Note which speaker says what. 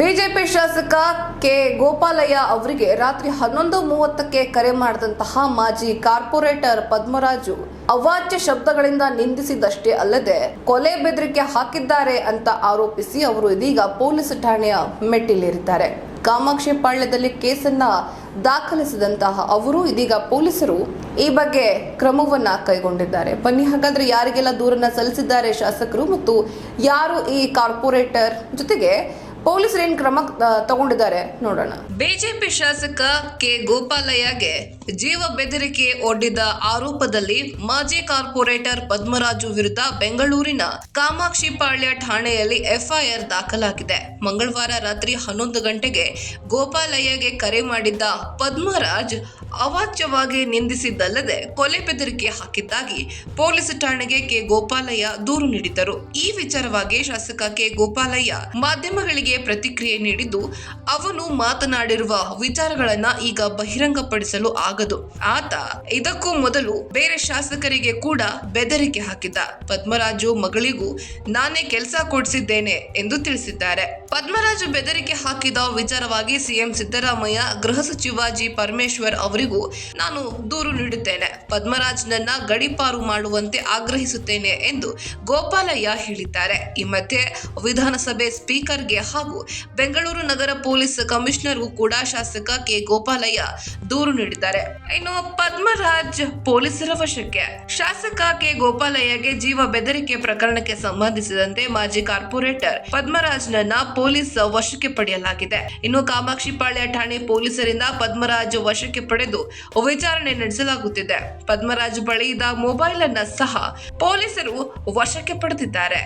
Speaker 1: BJP ಶಾಸಕ K Gopalaiah ಅವರಿಗೆ ರಾತ್ರಿ ಹನ್ನೊಂದು ಮೂವತ್ತಕ್ಕೆ ಕರೆ ಮಾಡಿದಂತಹ ಮಾಜಿ ಕಾರ್ಪೊರೇಟರ್ ಪದ್ಮರಾಜು ಅವಾಚ್ಯ ಶಬ್ದಗಳಿಂದ ನಿಂದಿಸಿದಷ್ಟೇ ಅಲ್ಲದೆ ಕೊಲೆ ಬೆದರಿಕೆ ಹಾಕಿದ್ದಾರೆ ಅಂತ ಆರೋಪಿಸಿ ಅವರು ಇದೀಗ ಪೊಲೀಸ್ ಠಾಣೆಯ ಮೆಟ್ಟಿಲೇರಿದ್ದಾರೆ. ಕಾಮಾಕ್ಷಿ ಪಾಳ್ಯದಲ್ಲಿ ಕೇಸನ್ನ ದಾಖಲಿಸಿದಂತಹ ಅವರು ಇದೀಗ ಪೊಲೀಸರು ಈ ಬಗ್ಗೆ ಕ್ರಮವನ್ನ ಕೈಗೊಂಡಿದ್ದಾರೆ. ಬನ್ನಿ, ಹಾಗಾದ್ರೆ ಯಾರಿಗೆಲ್ಲ ದೂರನ್ನ ಸಲ್ಲಿಸಿದ್ದಾರೆ ಶಾಸಕರು ಮತ್ತು ಯಾರು ಈ ಕಾರ್ಪೊರೇಟರ್ ಜೊತೆಗೆ ಪೊಲೀಸರು ಏನ್ ಕ್ರಮ ತಗೊಂಡಿದ್ದಾರೆ ನೋಡೋಣ. ಬಿಜೆಪಿ ಶಾಸಕ ಕೆ ಗೋಪಾಲಯ್ಯಗೆ ಜೀವ ಬೆದರಿಕೆ ಒಡ್ಡಿದ ಆರೋಪದಲ್ಲಿ ಮಾಜಿ ಕಾರ್ಪೊರೇಟರ್ ಪದ್ಮರಾಜು ವಿರುದ್ಧ ಬೆಂಗಳೂರಿನ ಕಾಮಾಕ್ಷಿಪಾಳ್ಯ ಠಾಣೆಯಲ್ಲಿ ಎಫ್ಐಆರ್ ದಾಖಲಾಗಿದೆ. ಮಂಗಳವಾರ ರಾತ್ರಿ ಹನ್ನೊಂದು ಗಂಟೆಗೆ ಗೋಪಾಲಯ್ಯಗೆ ಕರೆ ಮಾಡಿದ್ದ ಪದ್ಮರಾಜ್ ಅವಾಚ್ಯವಾಗಿ ನಿಂದಿಸಿದ್ದಲ್ಲದೆ ಕೊಲೆ ಬೆದರಿಕೆ ಹಾಕಿದ್ದಾಗಿ ಪೊಲೀಸ್ ಠಾಣೆಗೆ ಕೆ ಗೋಪಾಲಯ್ಯ ದೂರು ನೀಡಿದ್ದರು. ಈ ವಿಚಾರವಾಗಿ ಶಾಸಕ ಕೆ ಗೋಪಾಲಯ್ಯ ಮಾಧ್ಯಮಗಳಿಗೆ ಪ್ರತಿಕ್ರಿಯೆ ನೀಡಿದ್ದು, ಅವನು ಮಾತನಾಡಿರುವ ವಿಚಾರಗಳನ್ನ ಈಗ ಬಹಿರಂಗಪಡಿಸಲು ಆಗದು. ಆತ ಇದಕ್ಕೂ ಮೊದಲು ಬೇರೆ ಶಾಸಕರಿಗೆ ಕೂಡ ಬೆದರಿಕೆ ಹಾಕಿದ್ದ. ಪದ್ಮರಾಜು ಮಗಳಿಗೂ ನಾನೇ ಕೆಲಸ ಕೊಡಿಸಿದ್ದೇನೆ ಎಂದು ತಿಳಿಸಿದ್ದಾರೆ. ಪದ್ಮರಾಜು ಬೆದರಿಕೆ ಹಾಕಿದ ವಿಚಾರವಾಗಿ ಸಿಎಂ ಸಿದ್ದರಾಮಯ್ಯ, ಗೃಹ ಸಚಿವ ಜಿ. ಪರಮೇಶ್ವರ್ ಅವರಿಗೂ ನಾನು ದೂರು ನೀಡುತ್ತೇನೆ. ಪದ್ಮರಾಜ್ ನನ್ನ ಗಡಿಪಾರು ಮಾಡುವಂತೆ ಆಗ್ರಹಿಸುತ್ತೇನೆ ಎಂದು ಗೋಪಾಲಯ್ಯ ಹೇಳಿದ್ದಾರೆ. ಈ ಮಧ್ಯೆ ವಿಧಾನಸಭೆ ಸ್ಪೀಕರ್ಗೆ ಹಾಗೂ ಬೆಂಗಳೂರು ನಗರ ಪೊಲೀಸ್ ಕಮಿಷನರ್ಗೂ ಕೂಡ ಶಾಸಕ ಕೆ ಗೋಪಾಲಯ್ಯ ದೂರು ನೀಡಿದ್ದಾರೆ. ಇನ್ನು ಪದ್ಮರಾಜ್ ಪೊಲೀಸರ ವಶಕ್ಕೆ ಶಾಸಕ ಕೆ ಗೋಪಾಲಯ್ಯಗೆ ಜೀವ ಬೆದರಿಕೆ ಪ್ರಕರಣಕ್ಕೆ ಸಂಬಂಧಿಸಿದಂತೆ ಮಾಜಿ ಕಾರ್ಪೊರೇಟರ್ ಪದ್ಮರಾಜ್ನನ್ನ ಪೊಲೀಸ್ ವಶಕ್ಕೆ ಪಡೆಯಲಾಗಿದೆ. ಇನ್ನು ಕಾಮಾಕ್ಷಿಪಾಳ್ಯ ಠಾಣೆ ಪೊಲೀಸರಿಂದ ಪದ್ಮರಾಜ್ ವಶಕ್ಕೆ ಪಡೆದು ವಿಚಾರಣೆ ನಡೆಸಲಾಗುತ್ತಿದೆ. ಪದ್ಮರಾಜ್ ಬಳಿಯಿದ ಮೊಬೈಲ್ ಅನ್ನ ಸಹ ಪೊಲೀಸರು ವಶಕ್ಕೆ ಪಡೆದಿದ್ದಾರೆ.